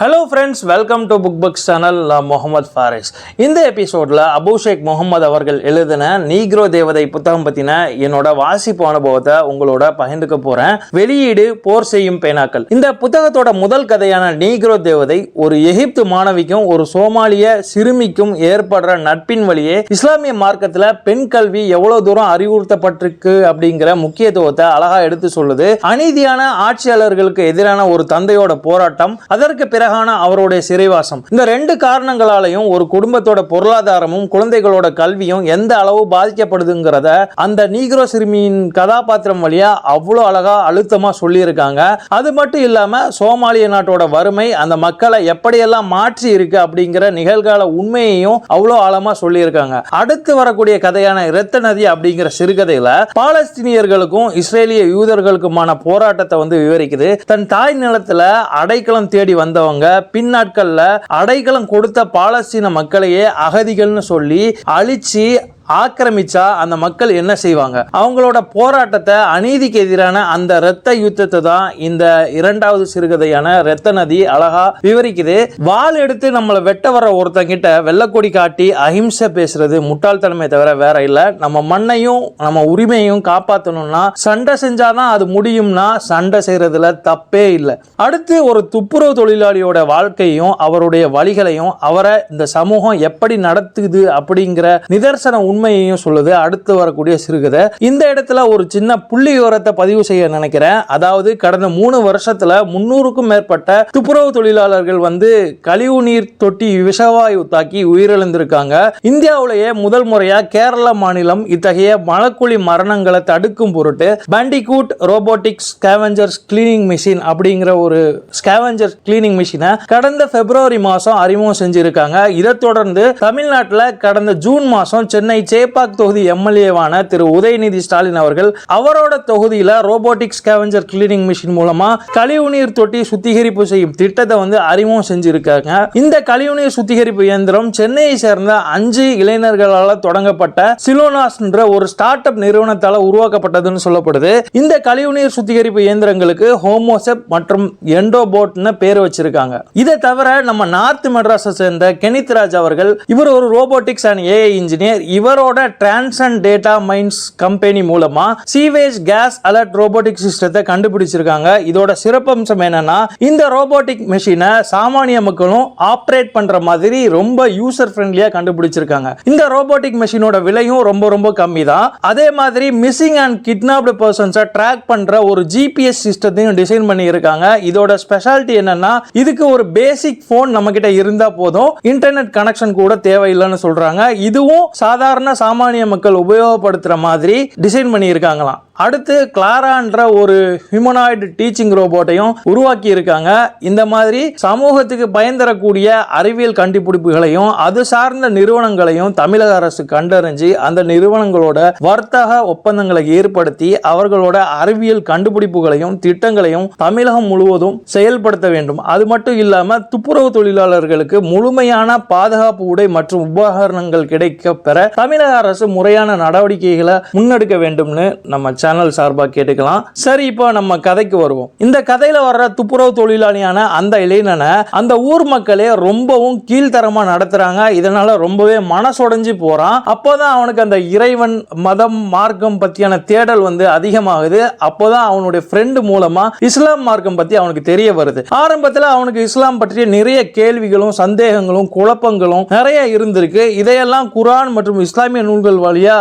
Hello friends welcome to book book channel நான் முகமது ஃபாரிஸ். இந்த எபிசோடில் அபுஷேக் முகமது அவர்கள் எழுதின நீக்ரோ தேவதை புத்தகம் பற்றின என்னோட வாசிப்பு அனுபவத்தை உங்களோட பகிர்ந்துக்க போகிறேன் வெளியீடு போர் செய்யும் பேனாக்கள். இந்த புத்தகத்தோட முதல் கதையான நீக்ரோ தேவதை ஒரு எகிப்து மாணவிக்கும் ஒரு சோமாலிய சிறுமிக்கும் ஏற்படுற நட்பின் வழியே இஸ்லாமிய மார்க்கத்தில் பெண் கல்வி எவ்வளோ தூரம் அறிவுறுத்தப்பட்டிருக்கு அப்படிங்கிற முக்கியத்துவத்தை அழகா எடுத்து சொல்லுது. அநீதியான ஆட்சியாளர்களுக்கு எதிரான ஒரு தந்தையோட போராட்டம் அதற்கு அழகான அவருடைய சிறைவாசம். இந்த ரெண்டு காரணங்களாலையும் ஒரு குடும்பத்தோட பொருளாதாரமும் குழந்தைகளோட கல்வியும் எந்த அளவு பாதிக்கப்படுதுங்கிறத அந்த நீக்ரோ சிறுமியின் கதாபாத்திரம் வழியா அவ்வளோ அழகா அழுத்தமா சொல்லியிருக்காங்க. அது மட்டும் இல்லாம சோமாலிய நாட்டோட வறுமை அந்த மக்களை எப்படியெல்லாம் மாற்றி இருக்கு அப்படிங்கிற நிகழ்கால உண்மையையும் அவ்வளோ ஆழமா சொல்லியிருக்காங்க. அடுத்து வரக்கூடிய கதையான இரத்த நதி அப்படிங்கிற சிறுகதையில பாலஸ்தீனியர்களுக்கும் இஸ்ரேலிய யூதர்களுக்குமான போராட்டத்தை வந்து விவரிக்குது. தன் தாய் நிலத்துல அடைக்கலம் தேடி வந்தவங்க பின்னாட்கள்ல அடைக்கலம் கொடுத்த பாலஸ்தீன மக்களையே அகதிகள்னு சொல்லி அழிச்சு ஆக்கிரமிச்சா அந்த மக்கள் என்ன செய்வாங்க? அவங்களோட போராட்டத்தை அநீதிக்கு எதிரான அந்த இரத்த யுத்தத்தை தான் இந்த இரண்டாவது சிறுகதையான இரத்த நதி அழகா விவரிக்குது. வாள் எடுத்து நம்மளை வெட்ட வர ஒருத்தங்கிட்ட வெள்ளக்கொடி காட்டி அஹிம்சை பேசுறது முட்டாள்தனமே தவிர வேற இல்ல. நம்ம மண்ணையும் நம்ம உரிமையும் காப்பாற்றணும்னா சண்டை செஞ்சாதான் அது முடியும்னா சண்டை செய்யறதுல தப்பே இல்லை. அடுத்து ஒரு துப்புரவு தொழிலாளியோட வாழ்க்கையும் அவருடைய வழிகளையும் அவரை இந்த சமூகம் எப்படி நடத்துது அப்படிங்கிற நிதர்சன உண்மையையும் சொல்லுது அடுத்து வரக்கூடிய சிறுகதை. இந்த இடத்துல ஒரு சின்ன புள்ளி விவரத்தை பதிவு செய்ய நினைக்கிறேன். அதாவது கடந்த மூணு வருஷத்துல முன்னூறுக்கும் மேற்பட்ட துப்புரவு தொழிலாளர்கள் வந்து கழிவு நீர் தொட்டி விஷவாயு தாக்கி உயிரிழந்திருக்காங்க. இந்தியாவிலேயே முதல் முறையா கேரள மாநிலம் இத்தகைய மலக்குழி மரணங்களை தடுக்கும் பொருட்டு bandicoot robotics scavengers cleaning machine அப்படிங்கிற ஒரு ஸ்கேவெஞ்சர் கிளீனிங் மிஷினை கடந்த பிப்ரவரி மாதம் அறிமுகம் செஞ்சிருக்காங்க. இதை தொடர்ந்து தமிழ்நாட்டில் கடந்த ஜூன் மாதம் சென்னை சேப்பாக் தொகுதி எம்எல்ஏவான திரு உதயநிதி ஸ்டாலின் அவர்கள் அவரோட தொகுதியில் ரோபோட்டிக் ஸ்கேவஞ்சர் கிளீனிங் மிஷின் மூலமா கழிவுநீர் தொட்டி சுத்திகரிப்பு செய்யும் திட்டத்தை வந்து அறிமுகம் செஞ்சிருக்காங்க. இந்த கழிவுநீர் சுத்திகரிப்பு இயந்திரம் சென்னையை சேர்ந்த அஞ்சு இளைஞர்களால் தொடங்கப்பட்ட சிலோனாஸ் என்ற ஒரு ஸ்டார்ட் அப் நிறுவனத்தால் உருவாக்கப்பட்டதுன்னு சொல்லப்படுது. இந்த கழிவுநீர் சுத்திகரிப்பு இயந்திரங்களுக்கு ஹோமோசெப் மற்றும் எண்டோபோட்னு பேர் வச்சிருக்காங்க. இதை தவிர நம்ம நார்த் மெட்ராஸை சேர்ந்த கெனித் ராஜ் அவர்கள் இவர் ஒரு ரோபோட்டிக்ஸ் அண்ட் ஏஐ இன்ஜினியர் இவர் இவரோட டிரான்சன் டேட்டா மைன்ஸ் கம்பெனி மூலமா சீவேஜ் கேஸ் அலர்ட் ரோபோட்டிக் சிஸ்டத்தை கண்டுபிடிச்சிருக்காங்க. இதோட சிறப்பம்சம் என்னன்னா இந்த ரோபோட்டிக் மெஷினை சாமானிய மக்களும் ஆப்ரேட் பண்ற மாதிரி ரொம்ப யூசர் ஃப்ரெண்ட்லியா கண்டுபிடிச்சிருக்காங்க. இந்த ரோபோட்டிக் மெஷினோட விலையும் ரொம்ப ரொம்ப கம்மி தான் அதே மாதிரி மிஸ்ஸிங் அண்ட் கிட்னாப்டு பர்சன்ஸை ட்ராக் பண்ற ஒரு ஜிபிஎஸ் சிஸ்டத்தையும் டிசைன் பண்ணி இருக்காங்க இதோட ஸ்பெஷாலிட்டி என்னன்னா இதுக்கு ஒரு பேசிக் போன் நம்ம கிட்ட இருந்தா போதும். இன்டர்நெட் கனெக்ஷன் கூட தேவையில்லைன்னு சொல்றாங்க. இதுவும் சாதாரண சாமானிய மக்கள் உபயோகப்படுத்துற மாதிரி டிசைன் பண்ணியிருக்காங்களாம். அடுத்து கிளாரான்ற ஒரு ஹியூமனாய்டு டீச்சிங் ரோபோட்டையும் உருவாக்கி இருக்காங்க இந்த மாதிரி சமூகத்துக்கு பயன் தரக்கூடிய அறிவியல் கண்டுபிடிப்புகளையும் அது சார்ந்த நிறுவனங்களையும் தமிழக அரசு கண்டறிஞ்சு அந்த நிறுவனங்களோட வர்த்தக ஒப்பந்தங்களை ஏற்படுத்தி அவர்களோட அறிவியல் கண்டுபிடிப்புகளையும் திட்டங்களையும் தமிழகம் முழுவதும் செயல்படுத்த வேண்டும். அது மட்டும் இல்லாம துப்புரவு தொழிலாளர்களுக்கு முழுமையான பாதுகாப்பு உடை மற்றும் உபகரணங்கள் கிடைக்க பெற தமிழக அரசு முறையான நடவடிக்கைகளை முன்னெடுக்க வேண்டும்னு நம்ம சேனல் சார்பாக கேட்டுக்கலாம். சரி இப்போ நம்ம கதைக்கு வருவோம். இந்த கதையில வர்ற துப்புரவு தொழிலாளியான அந்த இளைஞனை அந்த ஊர் மக்களே ரொம்பவும் கீழ்த்தரமா நடத்துறாங்க. இதனால ரொம்பவே மனசுடைஞ்சு போறான். அப்போதான் அவனுக்கு அந்த இறைவன் மதம் மார்க்கம் பத்தியான தேடல் வந்து அதிகமாகுது. அப்போதான் அவனுடைய ஃப்ரெண்டு மூலமா இஸ்லாம் மார்க்கம் பத்தி அவனுக்கு தெரிய வருது. ஆரம்பத்தில் அவனுக்கு இஸ்லாம் பற்றிய நிறைய கேள்விகளும் சந்தேகங்களும் குழப்பங்களும் நிறைய இருந்திருக்கு. இதையெல்லாம் குரான் மற்றும் இஸ்லாமிய நூல்கள் வழியா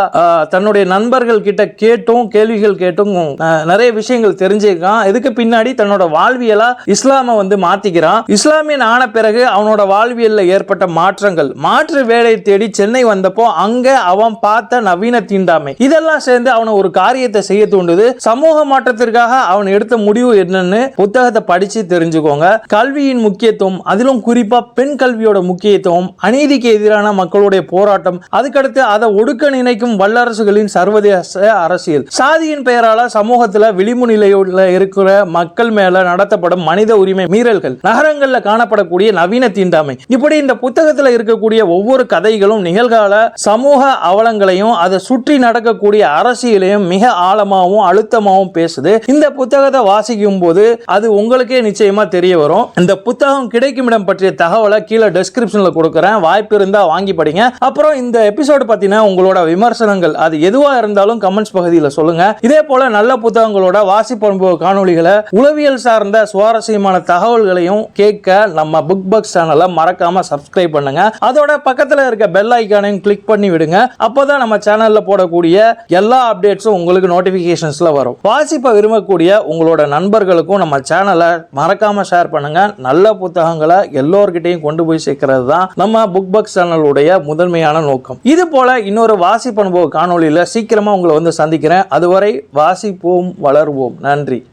தன்னுடைய நண்பர்கள் கிட்ட கேட்டும் கேள்வி கேள்விகள் கேட்டும் நிறைய விஷயங்கள் தெரிஞ்சுக்கான் இதுக்கு பின்னாடி தன்னோட வாழ்வியலா இஸ்லாம வந்து மாத்திக்கிறான். இஸ்லாமியன் ஆன பிறகு அவனோட வாழ்வியல்ல ஏற்பட்ட மாற்றங்கள். மாற்று வேலை தேடி சென்னை வந்தப்போ அங்க அவன் பார்த்த நவீன தீண்டாமை. இதெல்லாம் சேர்ந்து அவனை ஒரு காரியத்தை செய்ய தூண்டுது. சமூக மாற்றத்திற்காக அவன் எடுத்த முடிவு என்னன்னு புத்தகத்தை படிச்சு தெரிஞ்சுக்கோங்க. கல்வியின் முக்கியத்துவம் அதிலும் குறிப்பா பெண் கல்வியோட முக்கியத்துவம் அநீதிக்கு எதிரான மக்களுடைய போராட்டம் அதுக்கடுத்து அதை ஒடுக்க நினைக்கும் வல்லரசுகளின் சர்வதேச அரசியல். சாதி சாதியின் பெயரால சமூகத்துல விளிம்பு நிலையுள்ள இருக்கிற மக்கள் மேல நடத்தப்படும் மனித உரிமை மீறல்கள் நகரங்கள்ல காணப்படக்கூடிய நவீன தீண்டாமை. இப்படி இந்த புத்தகத்துல இருக்கக்கூடிய ஒவ்வொரு கதைகளும் நிகழ்கால சமூக அவலங்களையும் அதை சுற்றி நடக்கக்கூடிய அரசியலையும் மிக ஆழமாகவும் அழுத்தமாகவும் பேசுது. இந்த புத்தகத்தை வாசிக்கும் போது அது உங்களுக்கே நிச்சயமா தெரிய வரும். இந்த புத்தகம் கிடைக்கும் இடம் பற்றிய தகவலை கீழே டெஸ்கிரிப்ஷன்ல கொடுக்குறேன். வாய்ப்பு இருந்தா வாங்கி படிங்க. அப்புறம் இந்த எபிசோடு பார்த்தீங்கன்னா உங்களோட விமர்சனங்கள் அது எதுவா இருந்தாலும் கமெண்ட்ஸ் பகுதியில் சொல்லுங்க. இதே போல நல்ல புத்தகங்களோட வாசிப்பு அனுபவ காணொளிகளை உளவியல் சார்ந்த சுவாரஸ்யமான தகவல்களையும் கேட்க நம்ம புக் பக்ஸ் சேனலை மறக்காம சப்ஸ்கிரைப் பண்ணுங்க. அதோட பக்கத்துல இருக்க பெல் ஐக்கானையும் கிளிக் பண்ணி விடுங்க. அப்போதான் நம்ம சேனல்ல போடக்கூடிய எல்லா அப்டேட்ஸும் உங்களுக்கு நோட்டிபிகேஷன்ஸ்ல வரும். வாசிப்பை விரும்பக்கூடிய உங்களோட நண்பர்களுக்கும் நம்ம சேனலை மறக்காம ஷேர் பண்ணுங்க. நல்ல புத்தகங்களை எல்லோர்கிட்டையும் கொண்டு போய் சேர்க்கிறது தான் நம்ம புக் பக்ஸ் சேனலுடைய முதன்மையான நோக்கம். இது போல இன்னொரு வாசிப்பு அனுபவ காணொளியில சீக்கிரமா உங்களை வந்து சந்திக்கிறேன். அதுவரை வாசிப்போம் வளர்வோம். நன்றி.